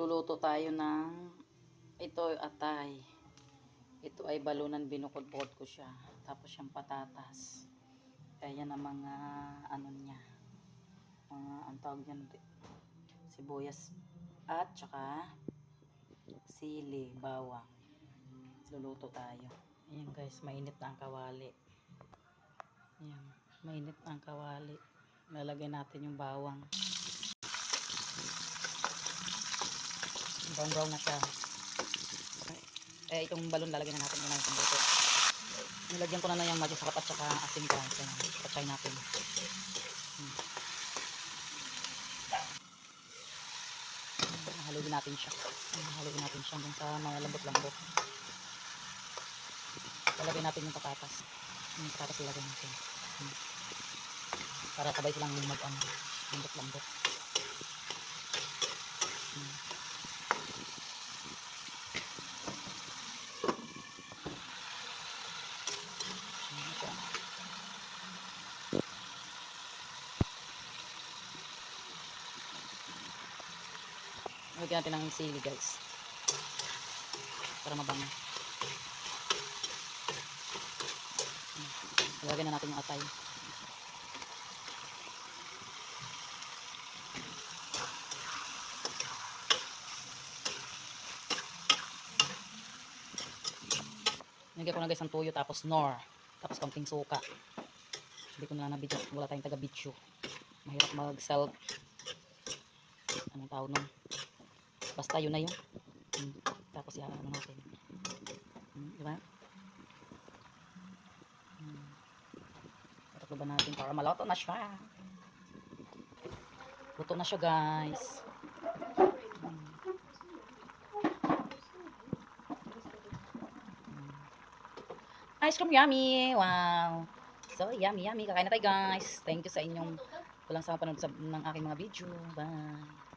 Magluluto tayo ng ito atay. Ito ay balunan binukod-bukod ko siya. Tapos yung patatas. Kaya yan ang mga ano niya. Mga ang tawag niyan sibuyas at saka sili, bawang. Luluto tayo. Ayan guys, mainit na ang kawali. Ayan, mainit na ang kawali. Lalagay natin yung bawang. Brown brown na siya. Eh, itong balon lalagyan na natin muna yung luto. Nilagyan ko na na yung magic sarap at saka asin ka. Patay natin. Hmm. Hmm, Haluin natin siya. Hmm, Haluin natin siya hanggang sa mga lambot-lambot. Lalagyan natin yung patatas. Yung patatas lalagyan natin. Hmm. Para sabay silang mag ano, lambot-lambot. Hmm. Ayan siya. Lagyan natin ng sili guys. Para mabango. Lagyan na natin yung atay. Nilagyan ko na guys ang tuyo tapos nor. Tapos konting suka. Hindi ko na lang nabidyo. Wala tayong taga bitsyo. Mahirap mag-sell. Anong tawag nun? Basta yun na yun. Hmm. Tapos yan ano natin. Hmm, di ba? Hmm. Tataklo ba natin para maloto na siya. Luto na siya guys. Hmm. Ice cream yummy! Wow! So, yummy, yummy. Kakain na tayo, guys. Thank you sa inyong walang sama panood sa, ng aking mga video. Bye!